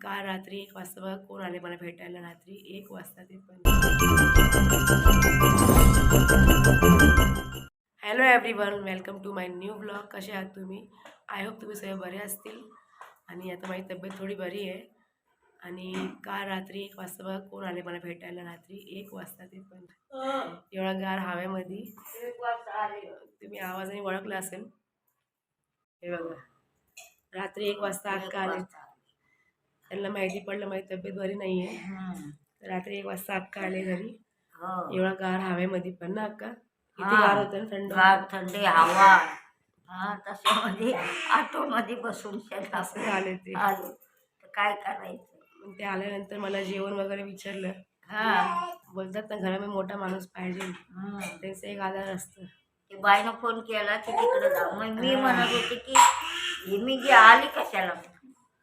काल रात्री एक वाजता बघा कोण आले मला भेटायला रात्री एक वाजता ते पण. Hello everyone welcome to my new blog कसे आहात तुम्ही? आय होप तुम्ही सगळे बरे असतील. आणि आता माझी तब्येत थोडी बरी आहे. आणि काल रात्री एक वाजता बघा कोण आले मला भेटायला रात्री एक वाजता ते पण. एवढा गार हवेमध्ये. तुम्ही आवाजाने ओळखला असेल. हे बघा. रात्री एक वाजता अक्का आले? त्यांना माहिती पडलं माझी तब्येत बरी नाही आहे रात्री एक वाजता अक्का आले घरी. एवढा गार हवेमध्ये पण ना अक्का? किती हा. गार होतं ना थंड. गार थंडी हवा. हा तशामध्ये ऑटोमध्ये बसून असं झाले ते. आलो. तर काय करायचं? मग ते आल्यानंतर मला जेवण वगैरे विचारलं. हा. बोलतात ना घरामध्ये मोठा माणूस पाहिजे. त्यांचं एक आधार असतं. ते बाईनं फोन केला की तिकडे जा. मग मी म्हणत होते की ही मी जी आली कशाला?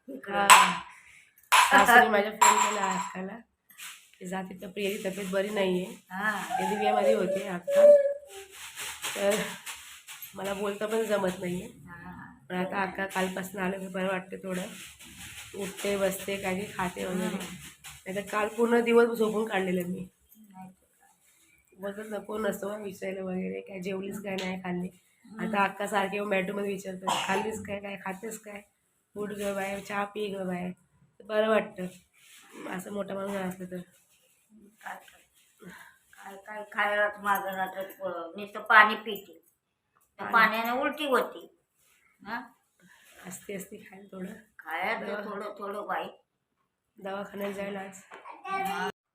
इकडं. सासूने माझ्या फोन केला अक्काला की जा तिथं प्रियाची तब्येत बरी नाही आहे हा. ते दिव्यामध्ये होते अक्का तर मला बोलता पण जमत नाही आहे हा. पण आता अक्का कालपासून आलं की बरं वाटतं थोडं. उठते बसते काय काही खाते वगैरे. नाही तर काल पूर्ण दिवस झोपून काढलेलं मी. तर. बोलतात नको नसतो मग विचारायला वगैरे. काय जेवलीस काय नाही खाल्ली? आता अक्का सारखे बेडरूममध्ये विचारतात. खाल्लीस काय? काय खातेस काय? उठ ग बाय चहा पी ग बाय. तर बरं वाटतं. असं मोठा माणूस असलं तर. काय करायचं? काय काय खायला मागं तर नुसतं पाणी पिते. त्या पाण्याने उलटी होती. हा? असते असते खायला थोडं. खायला थोडं थोडं बाई. दवाखान्यात जायला आज.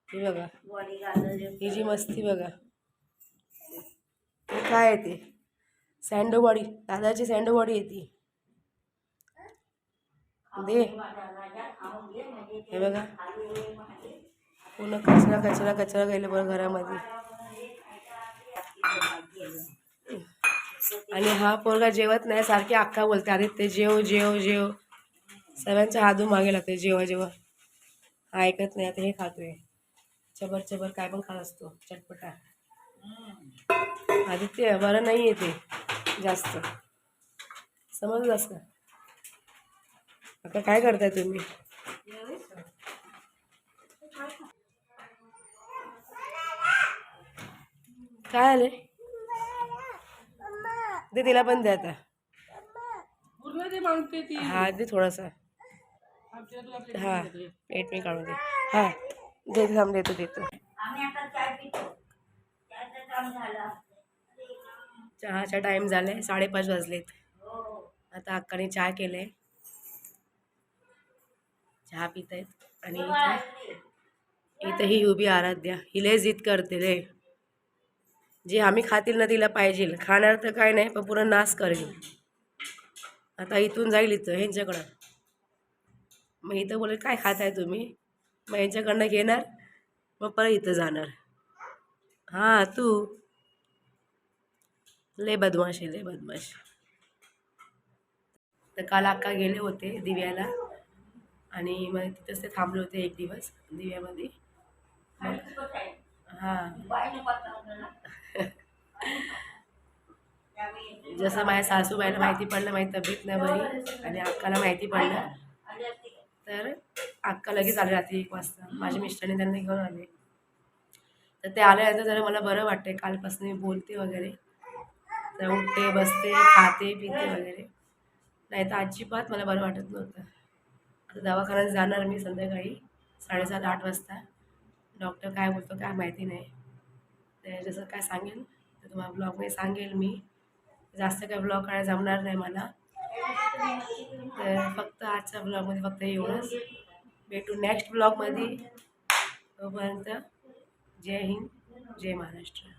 हे बघा. ही जी मस्ती बघा. काय आहे ते? सँडोबॉडी दादाची सँडोबॉडी आहे ती. दे. हे बघा. पूर्ण कचरा कचरा कचरा गेले बरं घरामध्ये. आणि हा पोरगा जेवत नाही सारखे अक्का बोलते. अरे ते जेव जेव जेव. सगळ्यांच्या हातून मागे लागते जेव्हा जेव्हा हा ऐकत नाही आता हे खातोय. चबर चबर काय पण खात असतो चटपटा. आदित्य बरं नाही आहे ते जास्त. समजलंस का? आता काय करताय तुम्ही? काय आले दे तिला पण दे आता हा दे थोडासा. हा पेट मी काढून दे. हा दे थांब देतो देतो. आम्ही आता चाय पितो. चायचं काम झालं. चहाचा टाईम झालाय साडेपाच वाजलेत. हो. आता अक्काने चहा केलंय. चहा पित आहेत आणि इथं इथं ही उभी आराध्या. हिले जिद करते रे. जे आम्ही खातील ना तिला पाहिजे खाणार तर काय नाही पण पुन्हा नाश करेल. आता इथून जाईल इथं ह्यांच्याकडं. मग इथं बोलेल काय खाताय तुम्ही? मग यांच्याकडनं घेणार मग परत इथं जाणार. हां तू? लय बदमाश आहे लय बदमाश. तर काल अक्का गेले होते दिव्याला. आणि मग तिथंच ते थांबले होते एक दिवस दिव्यामध्ये. हां. जसं माझ्या सासूबाईला माहिती पडलं माझी तब्येत नाही बरी आणि अक्काला माहिती पडलं तर अक्का लगेच आले रात्री एक वाजता. माझ्या मिस्टरने त्यांना घेऊन आले. तर ते आल्यानंतर जरा मला बरं वाटते कालपासून मी बोलते वगैरे. तर उठते बसते खाते पिते वगैरे. नाही तर अजिबात मला बरं वाटत नव्हतं. आता दवाखान्यात जाणार मी संध्याकाळी साडेसात आठ वाजता. डॉक्टर काय बोलतो काय माहिती नाही. तर जसं काय सांगेल तर तुम्हाला ब्लॉगमध्ये सांगेल मी. जास्त काय ब्लॉग करायला जमणार नाही मला. तर फक्त आजच्या ब्लॉगमध्ये फक्त एवढंच. भेटू नेक्स्ट ब्लॉगमध्ये तोपर्यंत जय हिंद जय महाराष्ट्र.